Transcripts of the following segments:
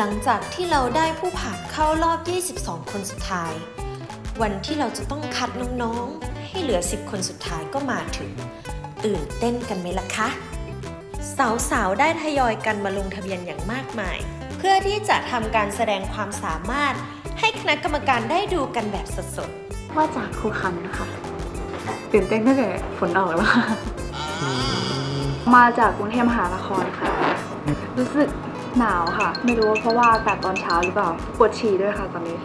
หลังจากที่เราได้ผู้ผ่านเข้ารอบ 22 คนสุดท้าย วันที่เราจะต้องคัดน้องๆ ให้เหลือ 10 คนสุดท้ายก็มาถึง ตื่นเต้นกันไหมล่ะคะ สาวๆ ได้ทยอยกันมาลงทะเบียนอย่างมากมาย เพื่อที่จะทำการแสดงความสามารถ ให้คณะกรรมการได้ดูกันแบบสดๆ ว่าจากครูคันค่ะตื่นเต้นตั้งแต่ฝนออกแล้วค่ะมาจากกรุงเทพมหานครค่ะ รู้สึก หนาวค่ะ ไม่รู้ว่าเพราะว่าอากาศตอนเช้าหรือเปล่า ปวดฉี่ด้วยค่ะตอนนี้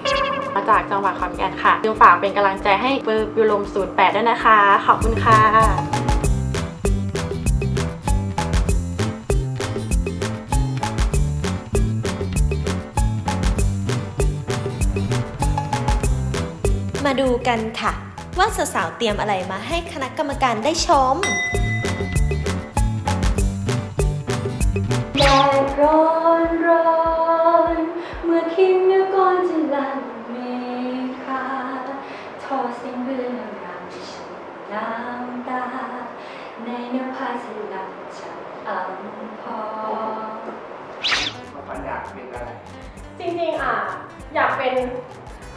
มาจากจังหวัดขอนแก่นค่ะจึงฝากเป็นกำลังใจให้เบอร์บิวลม08ด้วยนะคะ ขอบคุณค่ะมาดูกันค่ะ ว่าสาวๆเตรียมอะไรมาให้คณะกรรมการได้ชม ร้อนร้อน เมื่อคิดนึกก่อนจะหลังเมฆาทอสิ่งเรื่องราวที่ฉันน้ำตา ในนภาสลับจากอัมพรมันอยากเป็นอะไรจริงๆอะอยากเป็น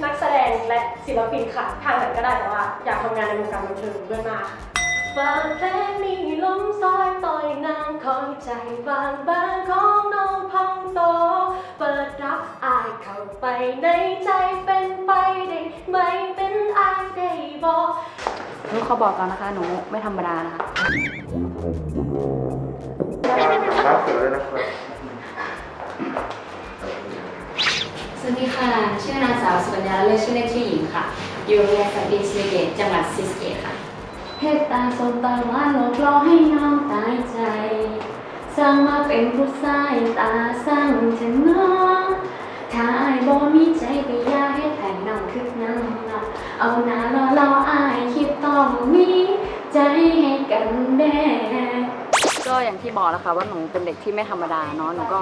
นักแสดงและศิลปินค่ะ ทางไหนก็ได้แต่ว่า อยากทำงานในวงการบันเทิงเบื้องหน้าค่ะฟังเพลงนี้ลมซอยต่อยนางคอยใจบางบางขอ ไปในใจเป็นไปได้ไหมเป็นอายได้บอกลูกเขาบอกกันนะคะ หนูไม่ธรรมดานะคะรับเสือเลยนะครับสวัสดีค่ะ ชื่อนางสาวสุกัญญาเลิศชื่อเล่นชื่อหญิงค่ะ อยู่โรงเรียนสันติสเกตจังหวัดซิสเกตค่ะเฮ็ดตาสมตาหวานหลอกล่อให้น้องตายใจ สร้างมาเป็นผู้ชายตาสั่งเถอะเนาะถ้าอายบ่มีใจก็อย่าให้แผ่น้องคึกน้ำเนาะเอาหน้ารอรออายคิดต้องมีใจให้ กันแน่ก็อย่างที่บอกแล้วค่ะว่าหนูเป็นเด็กที่ไม่ธรรมดาเนาะหนูก็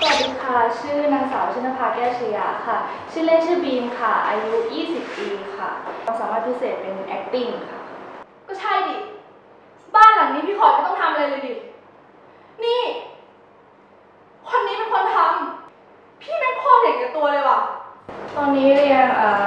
สวัสดีค่ะชื่อนางสาวชนภาแก้วชยาค่ะ ชื่อเล่นชื่อบีมค่ะ อายุ 20 ปีค่ะความสามารถพิเศษเป็น acting ค่ะ ก็ใช่ดิ บ้านหลังนี้พี่ขอไม่ต้องทำอะไรเลยดิ นี่ คนนี้เป็นคนทำ พี่แม่งโคตรเห็นแก่ตัวเลยว่ะ ตอนนี้เรียนเอ่อ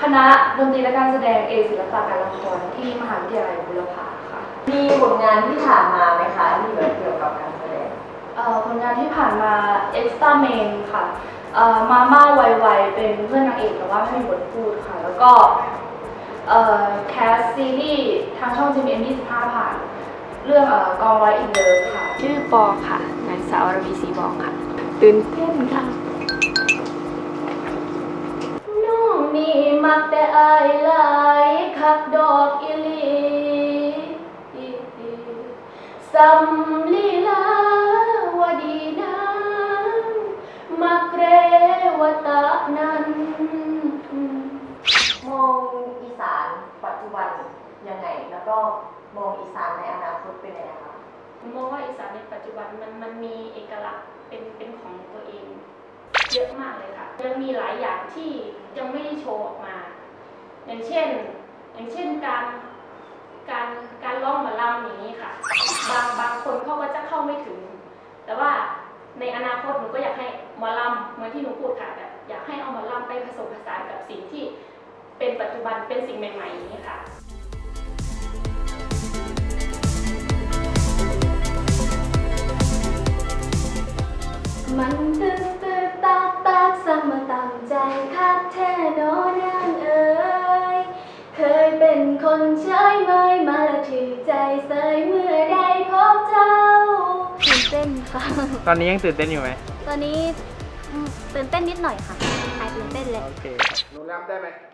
คณะดนตรี และการแสดงเอกศิลปะการละครที่มหาวิทยาลัยบุรพาค่ะมีผลงานที่ผ่านมาไหมคะที่แบบเกี่ยวกับการแสดงเอ่อผลงานที่ผ่านมา Extra Main ค่ะเอ่อมาม่าไวๆเป็นเพื่อนนางเอกแต่ว่าไม่มีบทพูดค่ะ แล้วก็เอ่อแคสซีรีส์ทางช่อง GMM 25ผ่าน เรื่องเอ่อกองร้อยอินเลิฟค่ะ ชื่อปอค่ะนางสาวรวีศรีบอกค่ะ ตื่นเต้นค่ะ สำลีลาวดีนังมักรวตะนั้นมองอีสานปัจจุบันยังไง แล้วก็มองอีสานในอนาคตเป็นยังไงคะมองว่าอีสานในปัจจุบันมันมันมีเอกลักษณ์เป็นเป็นของตัวเอง เยอะมากเลยค่ะยังมีหลายอย่างที่ยังไม่ได้โชว์ออกมา อย่างเช่น อย่างเช่นการ การการร้องหมอลำอย่างนี้ค่ะ บางบางคนเขาก็จะเข้าไม่ถึง แต่ว่าในอนาคตหนูก็อยากให้หมอลำเหมือนที่หนูพูดค่ะแบบอยากให้เอาหมอลำไปผสมผสานกับสิ่งที่เป็นปัจจุบันเป็นสิ่งใหม่ๆอย่างนี้ค่ะ ต้นค่ะตอนนี้ยังตื่นเต้นอยู่ไหมตอนนี้อืมตื่นเต้นนิดหน่อยค่ะหายตื่นเต้นเลย โอเค หนูรับได้ไหมเ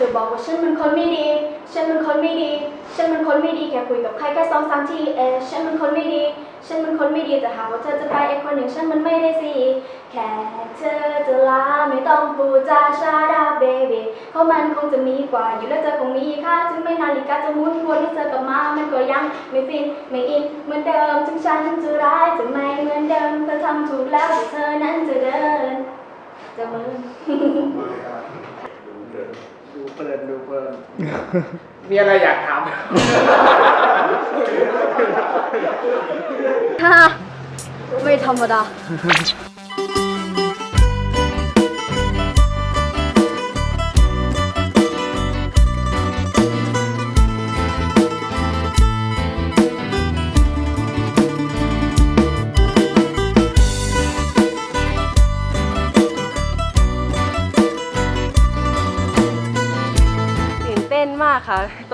ธอบอกว่าฉันเป็นคนไม่ดี ฉันเป็นคนไม่ดี ฉันเป็นคนไม่ดีแค่คุยกับใครแค่สองสามทีเออฉันเป็นคนไม่ดี ฉันเป็นคนไม่ดีแต่หากว่าเธอจะไปไอ้คนหนึ่งฉันมันไม่ได้สิ แค่เธอจะลาไม่ต้องพูดจาชาดาเบบีเพราะมันคงจะมีกว่าอยู่แล้วเธอคงมีค่าถึงไม่นาฬิกาจะมุนวนให้เธอกลับมา มันก็ยังไม่ฟินไม่อินเหมือนเดิมถึงฉันจะร้ายจะไม่เหมือนเดิมเธอทำถูกแล้วแต่เธอนั้นจะเดินจะมึง เพลินดูเพลินมีอะไรอยากถามฮ่าไม่ธรรมดา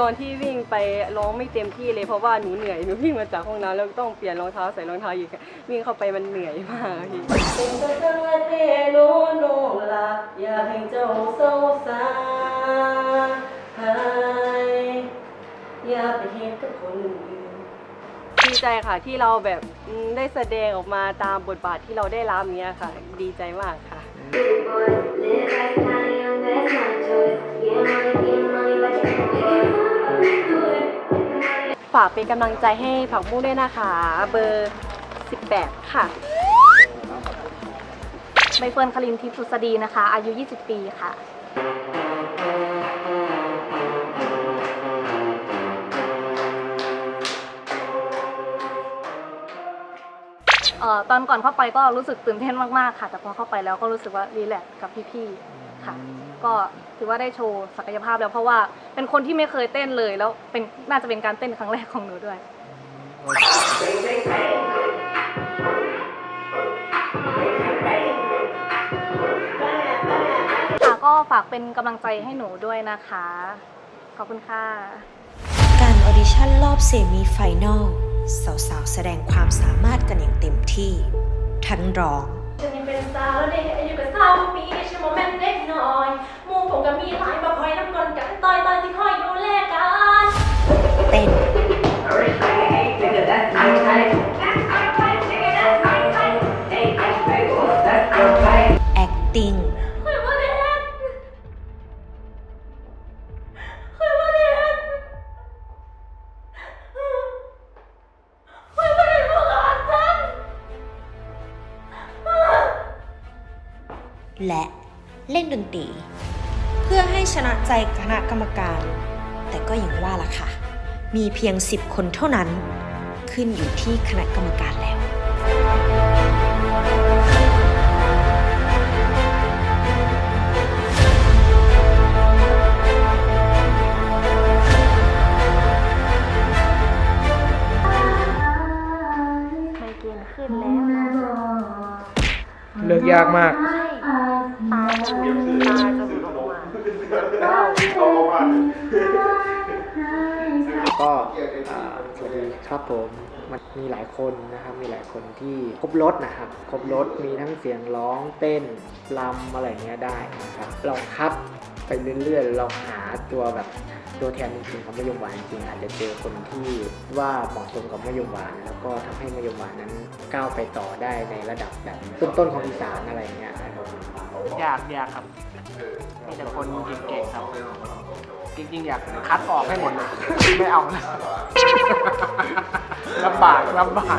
อนที่วิ่งไปร้องไม่เต็มที่เลยเพราะว่าหนูเหนื่อยหนูวิ่งมาจากห้องน้ำแล้วต้องเปลี่ยนรองเท้าใส่รองเท้าอีกวิ่งเข้าไปมันเหนื่อยมากพี่เป็นก็จังละเทโนโนละอยากให้เจ้าเศร้าสาหายอย่าไปเห็นกับคนอื่นดีใจค่ะที่เราแบบอืมได้แสดงออกมาตามบทบาทที่เราได้รับอย่างเงี้ยค่ะ ดีใจมากค่ะ ฝากเป็นกำลังใจให้ผักบุ้งด้วยนะคะ เบอร์ 18 ค่ะ ใบเฟิร์นคลินทิพย์สุสดีนะคะ อายุ 20 ปีค่ะ เอ่อตอนก่อนเข้าไปก็รู้สึกตื่นเต้นมาก ๆ ค่ะ แต่พอเข้าไปแล้วก็รู้สึกว่ารีแลกซ์กับพี่ ๆ ค่ะ ก็ถือว่าได้โชว์ศักยภาพแล้วเพราะว่าเป็นคนที่ไม่เคยเต้นเลย แล้วเป็นน่าจะเป็นการเต้นครั้งแรกของหนูด้วย ค่ะก็ฝากเป็นกำลังใจให้หนูด้วยนะคะ ขอบคุณค่ะ การออดิชั่นรอบเซมิไฟแนลสาวๆ แสดงความสามารถกันอย่างเต็มที่ ทั้งร้อง ฉันยังเป็นสาวแล้วเด็กอายุก็สาวปี ฉันโมเมนต์เล็กน้อยหมู่ผมก็มีหลายมาคอยน้ำกลกันต่อยตอนที่คอยดูแลกันเต้น acting คอยว่าเด็กคอยว่าเด็กคอยว่าเด็กพวกอาจารย์และ เล่นดนตรี เพื่อให้ชนะใจคณะกรรมการ แต่ก็อย่างว่าล่ะค่ะ มีเพียง 10 คนเท่านั้น ขึ้นอยู่ที่คณะกรรมการแล้วไมเกรนขึ้นแล้วนะเลือกยากมาก มาก็อ่าสวัสดีครับผมมันมีหลายคนนะครับ มีหลายคนที่ครบรถนะครับ ครบรถมีทั้งเสียงร้องเต้นรำอะไรเงี้ยได้นะครับเราคับไปเรื่อยๆเราหาตัวแบบ ตัวแทนจริงๆของมะยมหวานจริงอาจจะเจอคนที่ว่าเหมาะสมกับมะยมหวาน แล้วก็ทำให้มะยมหวานนั้นก้าวไปต่อได้ในระดับแบบต้นๆของอีสานอะไรเงี้ยอยากอยากครับมีแต่คนเก่งๆครับ จริงๆ อยากคัดออกให้หมดเลยไม่เอาแล้วลำบากลำบาก